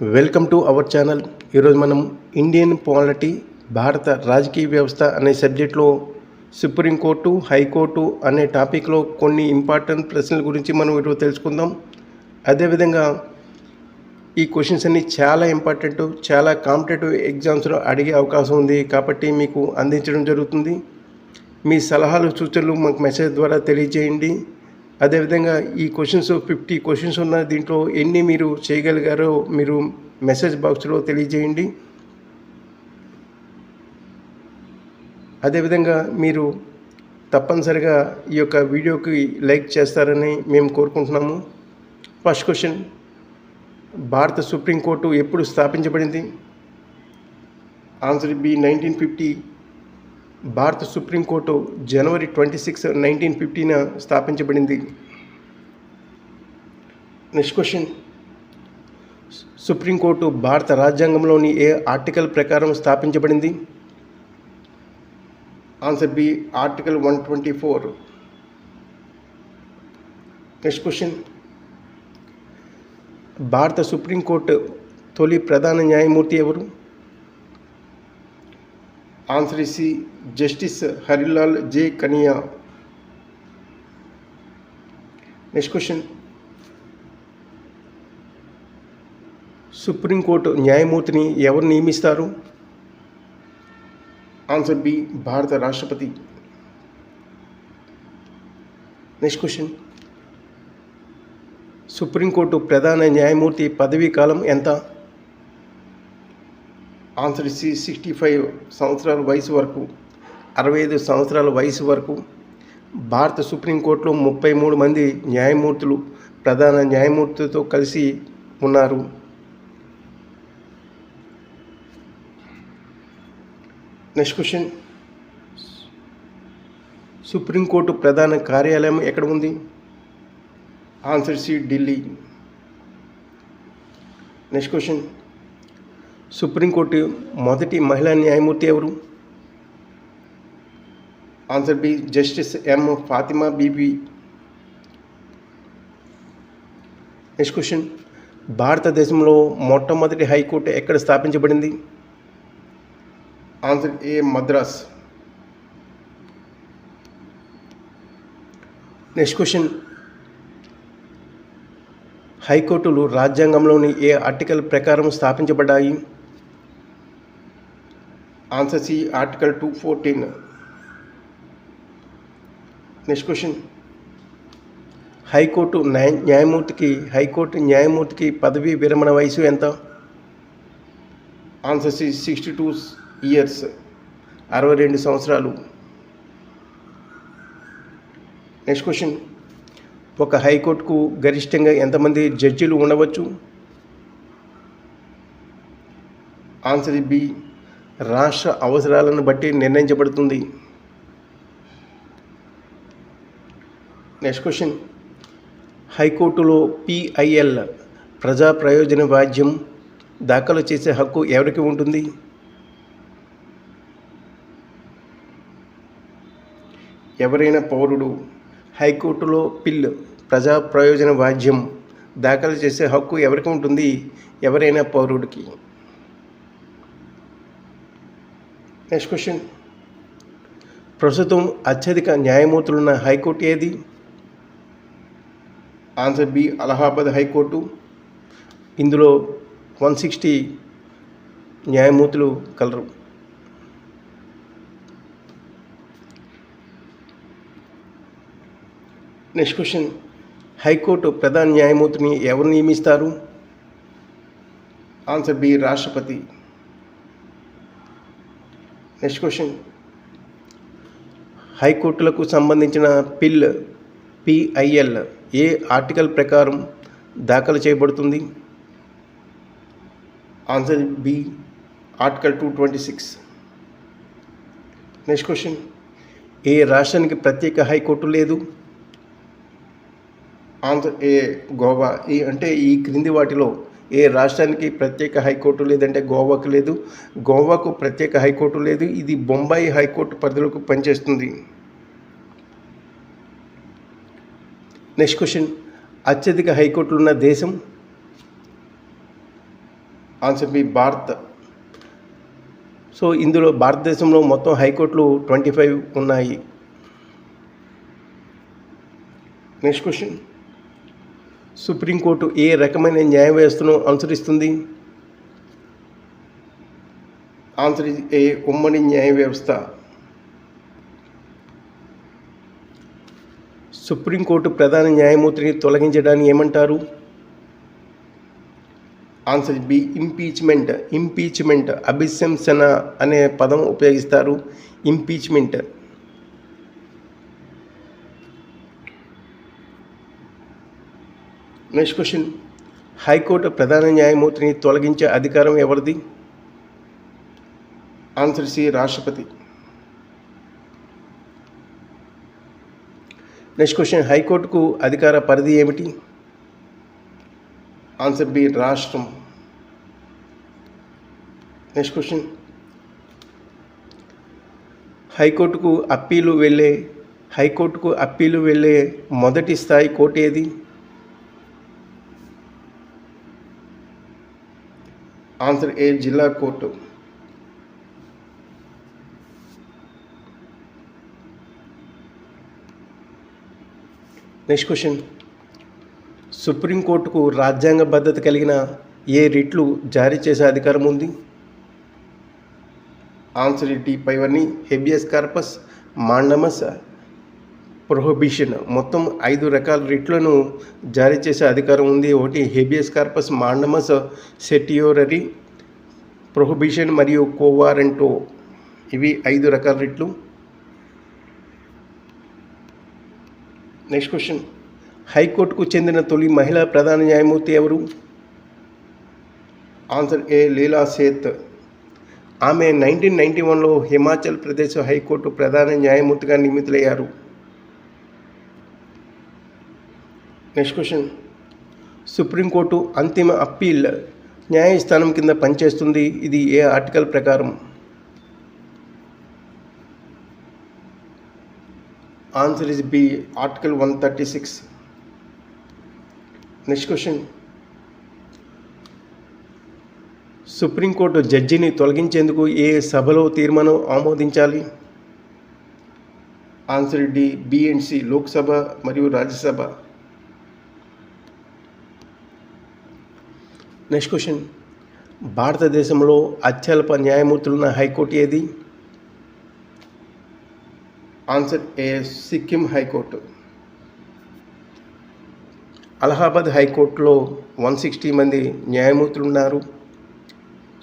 Welcome to our channel. ఈరోజు మనం Indian polity భారత రాజకీయ వ్యవస్థ అనే సబ్జెక్ట్లో సుప్రీంకోర్టు హైకోర్టు అనే టాపిక్లో కొన్ని ఇంపార్టెంట్ ప్రశ్నల గురించి మనం ఈరోజు తెలుసుకుందాం. అదేవిధంగా ఈ క్వశ్చన్స్ అన్ని చాలా ఇంపార్టెంట్ చాలా కాంపిటేటివ్ ఎగ్జామ్స్లో అడిగే అవకాశం ఉంది కాబట్టి మీకు అందించడం జరుగుతుంది. మీ సలహాలు సూచనలు మాకు మెసేజ్ ద్వారా తెలియజేయండి. అదేవిధంగా ఈ క్వశ్చన్స్ ఫిఫ్టీ క్వశ్చన్స్ ఉన్న దీంట్లో ఎన్ని మీరు చేయగలిగారో మీరు మెసేజ్ బాక్స్లో తెలియజేయండి. అదేవిధంగా మీరు తప్పనిసరిగా ఈ యొక్క వీడియోకి లైక్ చేస్తారని మేము కోరుకుంటున్నాము. ఫస్ట్ క్వశ్చన్ భారత సుప్రీంకోర్టు ఎప్పుడు స్థాపించబడింది? ఆన్సర్ బి నైన్టీన్ ఫిఫ్టీ భారత సుప్రీంకోర్టు జనవరి ట్వంటీ సిక్స్ నైన్టీన్ ఫిఫ్టీన స్థాపించబడింది. నెక్స్ట్ క్వశ్చన్ సుప్రీంకోర్టు భారత రాజ్యాంగంలోని ఏ ఆర్టికల్ ప్రకారం స్థాపించబడింది? Answer B article one twenty four next question భారత సుప్రీంకోర్టు తొలి ప్రధాన న్యాయమూర్తి ఎవరు? Answer is C justice Harilal J Kania next question supreme court న్యాయమూర్తిని ఎవరు నియమిస్తారు ఆన్సర్ బి భారత రాష్ట్రపతి నెక్స్ట్ క్వశ్చన్ సుప్రీంకోర్టు ప్రధాన న్యాయమూర్తి పదవీ కాలం ఎంత ఆన్సర్ సి సిక్స్టీ ఫైవ్ సంవత్సరాల వయసు వరకు అరవై ఐదు సంవత్సరాల వయసు వరకు భారత సుప్రీంకోర్టులో ముప్పై మూడు మంది న్యాయమూర్తులు ప్రధాన న్యాయమూర్తితో కలిసి ఉన్నారు. Next question. సుప్రీంకోర్టు ప్రధాన కార్యాలయం ఎక్కడ ఉంది? Answer C Delhi. Next question. Supreme court మొదటి మహిళా న్యాయమూర్తి ఎవరు? Answer B justice M Fathima Beevi. Next question భారతదేశంలో మొట్టమొదటి హైకోర్టు ఎక్కడ స్థాపించబడింది? Answer A Madras. Next question హైకోర్టులు రాజ్యాంగంలోని ఏ ఆర్టికల్ ప్రకారం స్థాపించబడ్డాయి? Answer C article two fourteen next question high court న్యాయ న్యాయమూర్తికి హైకోర్టు న్యాయమూర్తికి పదవీ విరమణ వయసు ఎంత? Answer C sixty two years అరవై రెండు సంవత్సరాలు. నెక్స్ట్ క్వశ్చన్ ఒక హైకోర్టుకు గరిష్టంగా ఎంతమంది జడ్జీలు ఉండవచ్చు? ఆన్సర్ బి రాష్ట్ర అవసరాలను బట్టి నిర్ణయించబడుతుంది. నెక్స్ట్ క్వశ్చన్ హైకోర్టులో పిఐఎల్ ప్రజా ప్రయోజన వాద్యం దాఖలు చేసే హక్కు ఎవరికి ఉంటుంది? ఎవరైనా పౌరుడు హైకోర్టులో పిల్ ప్రజా ప్రయోజన వాద్యం దాఖలు చేసే హక్కు ఎవరికి ఉంటుంది? ఎవరైనా పౌరుడికి. నెక్స్ట్ క్వశ్చన్ ప్రస్తుతం అత్యధిక న్యాయమూర్తులున్న హైకోర్టు ఏది? Answer B Allahabad high court. ఇందులో వన్ సిక్స్టీ న్యాయమూర్తులు కలరు. నెక్స్ట్ క్వశ్చన్ హైకోర్టు ప్రధాన న్యాయమూర్తిని ఎవరు నియమిస్తారు? ఆన్సర్ బి రాష్ట్రపతి. నెక్స్ట్ క్వశ్చన్ హైకోర్టులకు సంబంధించిన పిల్ పిఐఎల్ ఏ ఆర్టికల్ ప్రకారం దాఖలు చేయబడుతుంది? Answer B article two twenty six next question ఏ రాష్ట్రానికి ప్రత్యేక హైకోర్టు లేదు? ఆంధ్ర ఏ గోవా. ఈ అంటే ఈ క్రింది వాటిలో ఏ రాష్ట్రానికి ప్రత్యేక హైకోర్టు లేదంటే గోవాకు లేదు. గోవాకు ప్రత్యేక హైకోర్టు లేదు. ఇది బొంబాయి హైకోర్టు పరిధిలోకి పనిచేస్తుంది. Next question. అత్యధిక హైకోర్టులు ఉన్న దేశం? Answer B Bharat. సో ఇందులో భారతదేశంలో మొత్తం హైకోర్టులు ట్వంటీ ఫైవ్ ఉన్నాయి. Next question. సుప్రీంకోర్టు ఏ రకమైన న్యాయ వ్యవస్థను అనుసరిస్తుంది? ఆన్సర్ ఏ ఉమ్మడి న్యాయ వ్యవస్థ. సుప్రీంకోర్టు ప్రధాన న్యాయమూర్తిని తొలగించడాన్ని ఏమంటారు? Answer B impeachment. ఇంపీచ్మెంట్ అభిశంసన అనే పదం ఉపయోగిస్తారు. ఇంపీచ్మెంట్. నెక్స్ట్ క్వశ్చన్ హైకోర్టు ప్రధాన న్యాయమూర్తిని తొలగించే అధికారం ఎవరిది? ఆన్సర్ సి రాష్ట్రపతి నెక్స్ట్ క్వశ్చన్ హైకోర్టుకు అధికార పరిధి ఏమిటి? ఆన్సర్ బి రాష్ట్రం నెక్స్ట్ క్వశ్చన్ హైకోర్టుకు అప్పీలు వెళ్ళే హైకోర్టుకు అప్పీలు వెళ్ళే మొదటి స్థాయి కోర్టు ఏది? ఆన్సర్ ఏ జిల్లా కోర్టు? Next question. సుప్రీంకోర్టుకు రాజ్యాంగ భద్రత కలిగిన ఏ రిట్లు జారీ చేసే అధికారం ఉంది? ఆన్సర్ ఇటీ పైవన్నీ హెబియస్ కార్పస్ మాండమస్ ప్రొహిబిషన్. మొత్తం ఐదు రకాల రిట్లను జారీ చేసే అధికారం ఉంది. ఒకటి habeas corpus mandamus certiorari prohibition మరియు కోవారెంటో. ఇవి ఐదు రకాల రిట్లు. Next question. హైకోర్టుకు చెందిన తొలి మహిళా ప్రధాన న్యాయమూర్తి ఎవరు? Answer A Leela Seth. ఆమె నైన్టీన్ నైంటీ వన్లో హిమాచల్ ప్రదేశ్ హైకోర్టు ప్రధాన న్యాయమూర్తిగా నియమితులయ్యారు. నెక్స్ట్ క్వశ్చన్ సుప్రీంకోర్టు అంతిమ అప్పీల్ న్యాయస్థానం కింద పనిచేస్తుంది ఇది ఏ ఆర్టికల్ ప్రకారం answer is B article one thirty six next question supreme court జడ్జిని తొలగించేందుకు ఏ సభలో తీర్మానం ఆమోదించాలి? ఆన్సర్ డి బిఎన్సి లోక్సభ మరియు రాజ్యసభ నెక్స్ట్ క్వశ్చన్ భారతదేశంలో అత్యల్ప న్యాయమూర్తులున్న హైకోర్టు ఏది? Answer A Sikkim high court Allahabad హైకోర్టులో వన్ సిక్స్టీ మంది న్యాయమూర్తులు ఉన్నారు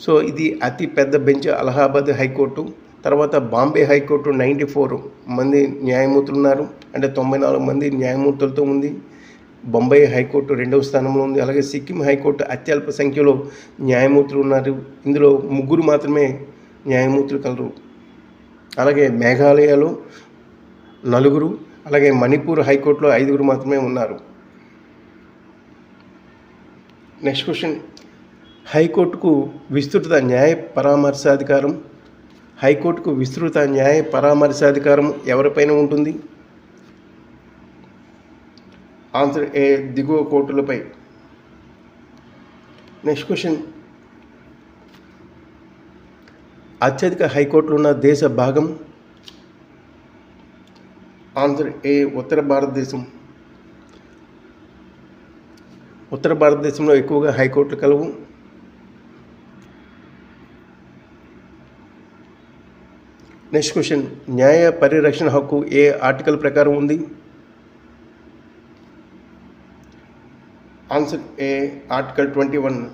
సో ఇది అతి పెద్ద బెంచ్ అలహాబాద్ హైకోర్టు తర్వాత బాంబే హైకోర్టు నైంటీ ఫోర్ మంది న్యాయమూర్తులు ఉన్నారు అంటే తొంభై నాలుగు మంది న్యాయమూర్తులతో ఉంది. బొంబాయి హైకోర్టు రెండవ స్థానంలో ఉంది. అలాగే సిక్కిం హైకోర్టు అత్యల్ప సంఖ్యలో న్యాయమూర్తులు ఉన్నారు. ఇందులో ముగ్గురు మాత్రమే న్యాయమూర్తులు కలరు. అలాగే మేఘాలయలో నలుగురు అలాగే మణిపూర్ హైకోర్టులో ఐదుగురు మాత్రమే ఉన్నారు. Next question. హైకోర్టుకు విస్తృత న్యాయ పరామర్శాధికారం హైకోర్టుకు విస్తృత న్యాయ పరామర్శాధికారం ఎవరిపైన ఉంటుంది? ఆన్సర్ ఏ దిగువ కోర్టులపై నెక్స్ట్ క్వశ్చన్. అత్యధిక హైకోర్టులు ఉన్న దేశ భాగం? ఆంధ్ర ఏ ఉత్తర భారతదేశం? ఉత్తర భారతదేశంలో ఎక్కువగా హైకోర్టులు కలవు. Next question. న్యాయ పరిరక్షణ హక్కు ఏ ఆర్టికల్ ప్రకారం ఉంది? Answer A article twenty one?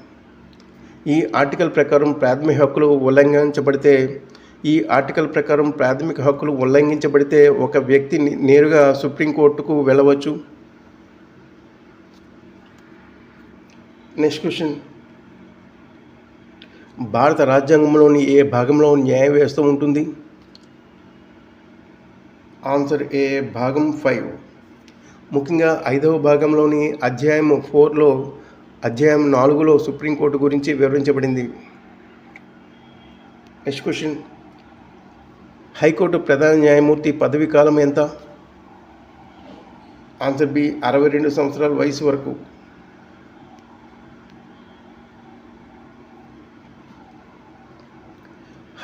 ఈ ఆర్టికల్ ప్రకారం ప్రాథమిక హక్కులు ఉల్లంఘించబడితే ఈ ఆర్టికల్ ప్రకారం ప్రాథమిక హక్కులు ఉల్లంఘించబడితే ఒక వ్యక్తి నేరుగా సుప్రీంకోర్టుకు వెళ్ళవచ్చు? Next question. భారత రాజ్యాంగంలోని ఏ భాగంలో న్యాయ వ్యవస్థ ఉంటుంది? ఆన్సర్ ఏ భాగం ఫైవ్. ముఖ్యంగా ఐదవ భాగంలోని అధ్యాయం ఫోర్లో అధ్యాయం నాలుగులో సుప్రీంకోర్టు గురించి వివరించబడింది. నెక్స్ట్ క్వశ్చన్ హైకోర్టు ప్రధాన న్యాయమూర్తి పదవీ కాలం ఎంత? ఆన్సర్ బి అరవై రెండు సంవత్సరాల వయసు వరకు.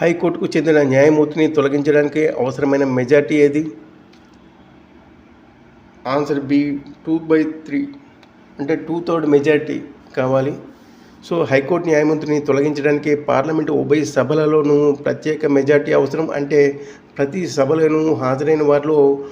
హైకోర్టుకు చెందిన న్యాయమూర్తిని తొలగించడానికి అవసరమైన మెజార్టీ ఏది? Answer B two by three. అంటే టూ థర్డ్ మెజార్టీ కావాలి. సో హైకోర్టు న్యాయమూర్తిని తొలగించడానికి పార్లమెంటు ఉభయ సభలలోనూ ప్రత్యేక మెజార్టీ అవసరం. అంటే ప్రతి సభలోనూ హాజరైన వారిలో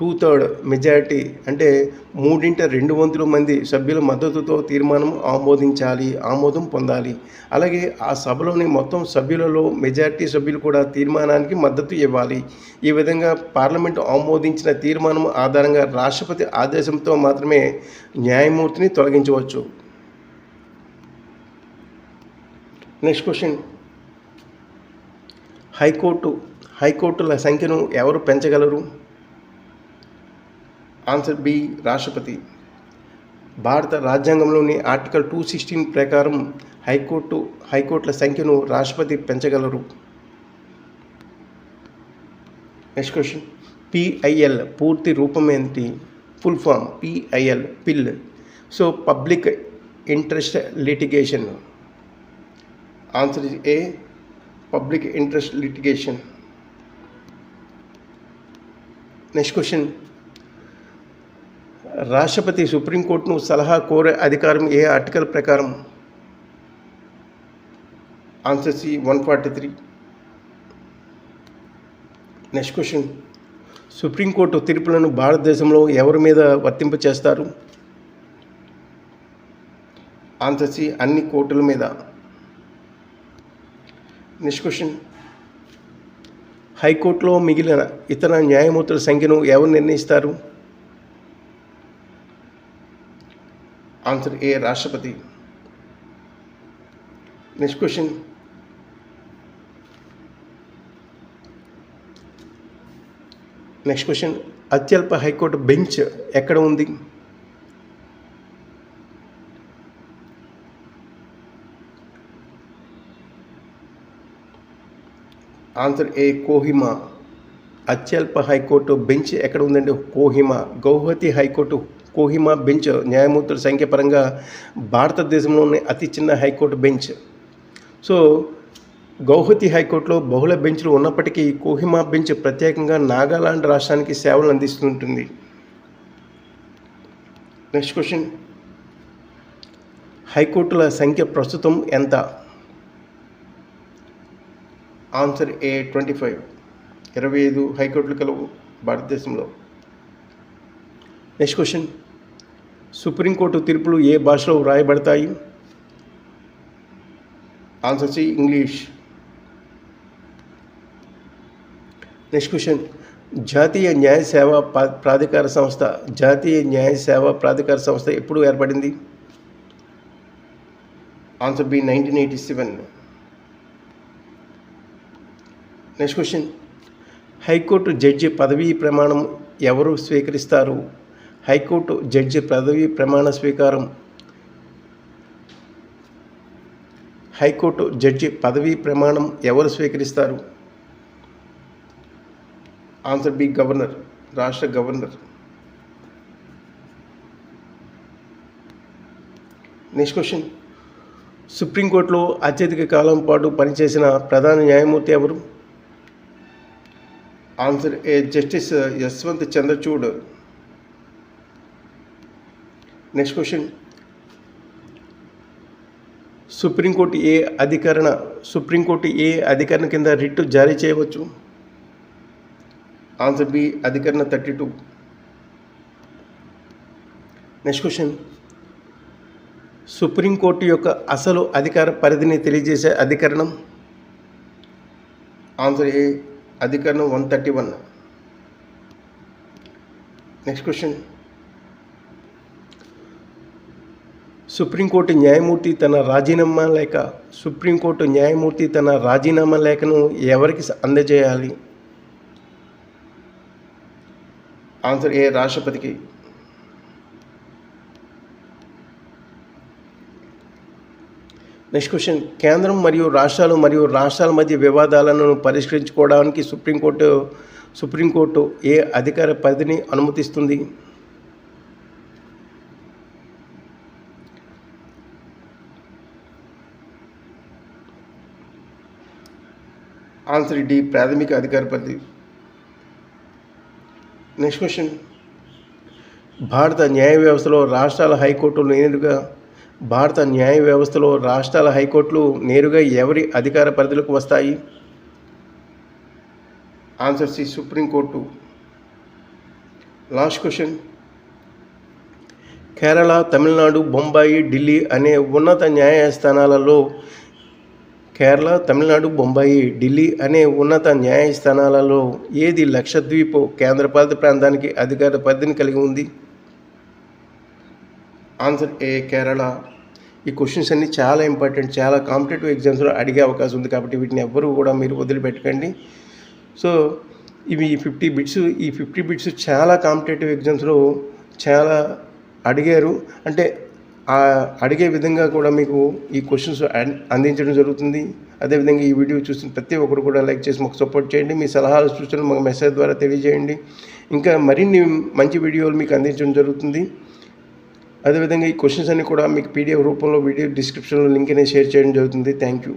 టూ థర్డ్ మెజారిటీ అంటే మూడింట రెండు వంతుల మంది సభ్యుల మద్దతుతో తీర్మానం ఆమోదించాలి ఆమోదం పొందాలి. అలాగే ఆ సభలోని మొత్తం సభ్యులలో మెజారిటీ సభ్యులు కూడా తీర్మానానికి మద్దతు ఇవ్వాలి. ఈ విధంగా పార్లమెంటు ఆమోదించిన తీర్మానం ఆధారంగా రాష్ట్రపతి ఆదేశంతో మాత్రమే న్యాయమూర్తిని తొలగించవచ్చు. Next question. హైకోర్టు హైకోర్టుల సంఖ్యను ఎవరు పెంచగలరు? ఆన్సర్ బి రాష్ట్రపతి. భారత రాజ్యాంగంలోని ఆర్టికల్ టూ సిక్స్టీన్ ప్రకారం హైకోర్టు హైకోర్టుల సంఖ్యను రాష్ట్రపతి పెంచగలరు. నెక్స్ట్ క్వశ్చన్ పిఐఎల్ పూర్తి రూపం ఏంటి? Full form PIL PIL so public interest litigation answer is A public interest litigation next question రాష్ట్రపతి సుప్రీంకోర్టును సలహా కోరే అధికారం ఏ ఆర్టికల్ ప్రకారం? Answer C one forty three next question supreme court తీర్పులను భారతదేశంలో ఎవరి మీద వర్తింప చేస్తారు? ఆన్సర్ సి అన్ని కోర్టుల మీద. నెక్స్ట్ క్వశ్చన్ హైకోర్టులో మిగిలిన ఇతర న్యాయమూర్తుల సంఖ్యను ఎవరు నిర్ణయిస్తారు? ఆన్సర్ ఏ రాష్ట్రపతి? Next question. Next question. అత్యల్ప హైకోర్టు బెంచ్ ఎక్కడ ఉంది? Answer A Kohima. అత్యల్ప హైకోర్టు బెంచ్ ఎక్కడ ఉందంటే Kohima. Guwahati high court Kohima bench న్యాయమూర్తుల సంఖ్య పరంగా భారతదేశంలోని అతి చిన్న హైకోర్టు బెంచ్. సో గౌహతి హైకోర్టులో బహుళ బెంచ్లు ఉన్నప్పటికీ కోహిమా బెంచ్ ప్రత్యేకంగా నాగాలాండ్ రాష్ట్రానికి సేవలు అందిస్తుంటుంది. Next question. హైకోర్టుల సంఖ్య ప్రస్తుతం ఎంత? Answer A twenty five. ఇరవై ఐదు హైకోర్టులు కలవు భారతదేశంలో. Next question. సుప్రీంకోర్టు తీర్పులు ఏ భాషలో వ్రాయబడతాయి? Answer C English next question జాతీయ న్యాయ సేవా ప్రాధికార సంస్థ జాతీయ న్యాయ సేవా ప్రాధికార సంస్థ ఎప్పుడు ఏర్పడింది? Answer B nineteen eighty seven next question high court judge పదవీ ప్రమాణం ఎవరు స్వీకరిస్తారు? హైకోర్టు జడ్జి పదవీ ప్రమాణ స్వీకారం. హైకోర్టు జడ్జి పదవీ ప్రమాణం ఎవరు స్వీకరిస్తారు? ఆన్సర్ బి గవర్నర్ రాష్ట్ర గవర్నర్. Next question. సుప్రీంకోర్టులో అత్యధిక కాలం పాటు పనిచేసిన ప్రధాన న్యాయమూర్తి ఎవరు? Answer A justice Yashwant Chandrachud. Next question supreme court ఏ అధికరణ సుప్రీంకోర్టు ఏ అధికరణ కింద రిట్ జారీ చేయవచ్చు? ఆన్సర్ బి అధికరణ thirty two next question supreme court యొక్క అసలు అధికార పరిధిని తెలియజేసే అధికరణం? ఆన్సర్ ఏ అధికరణం one thirty one next question supreme court న్యాయమూర్తి తన రాజీనామా లేఖ సుప్రీంకోర్టు న్యాయమూర్తి తన రాజీనామా లేఖను ఎవరికి అందజేయాలి? ఆన్సర్ ఏ రాష్ట్రపతికి? Next question. కేంద్రం మరియు రాష్ట్రాలు మరియు రాష్ట్రాల మధ్య వివాదాలను పరిష్కరించుకోవడానికి సుప్రీంకోర్టు సుప్రీంకోర్టు ఏ అధికార పరిధిని అనుమతిస్తుంది? ఆన్సర్ డి ప్రాథమిక అధికార పరిధి. నెక్స్ట్ క్వశ్చన్ భారత న్యాయ వ్యవస్థలో రాష్ట్రాల హైకోర్టులు నేరుగా భారత న్యాయ వ్యవస్థలో రాష్ట్రాల హైకోర్టులు నేరుగా ఎవరి అధికార పరిధిలోకి వస్తాయి? Answer C supreme court last question Kerala Tamil Nadu Bombay Delhi అనే ఉన్నత న్యాయస్థానాలలో కేరళ తమిళనాడు బొంబాయి ఢిల్లీ అనే ఉన్నత న్యాయస్థానాలలో ఏది లక్షద్వీప్ కేంద్రపాలిత ప్రాంతానికి అధికార పరిధిని కలిగి ఉంది? Answer A Kerala. ఈ క్వశ్చన్స్ అన్ని చాలా ఇంపార్టెంట్ చాలా కాంపిటేటివ్ ఎగ్జామ్స్లో అడిగే అవకాశం ఉంది కాబట్టి వీటిని ఎవ్వరూ కూడా మీరు వదిలిపెట్టకండి. సో ఇవి ఫిఫ్టీ బిట్స్ ఈ ఫిఫ్టీ బిట్స్ చాలా కాంపిటేటివ్ ఎగ్జామ్స్లో చాలా అడిగారు. అంటే అడిగే విధంగా కూడా మీకు ఈ క్వశ్చన్స్ అందించడం జరుగుతుంది. అదేవిధంగా ఈ వీడియో చూసిన ప్రతి ఒక్కరు కూడా లైక్ చేసి మాకు సపోర్ట్ చేయండి. మీ సలహాలు సూచనలు మాకు మెసేజ్ ద్వారా తెలియజేయండి. ఇంకా మరిన్ని మంచి వీడియోలు మీకు అందించడం జరుగుతుంది. అదేవిధంగా ఈ క్వశ్చన్స్ అన్ని కూడా మీకు పీడిఎఫ్ రూపంలో వీడియో డిస్క్రిప్షన్లో లింక్ అనేది షేర్ చేయడం జరుగుతుంది. Thank you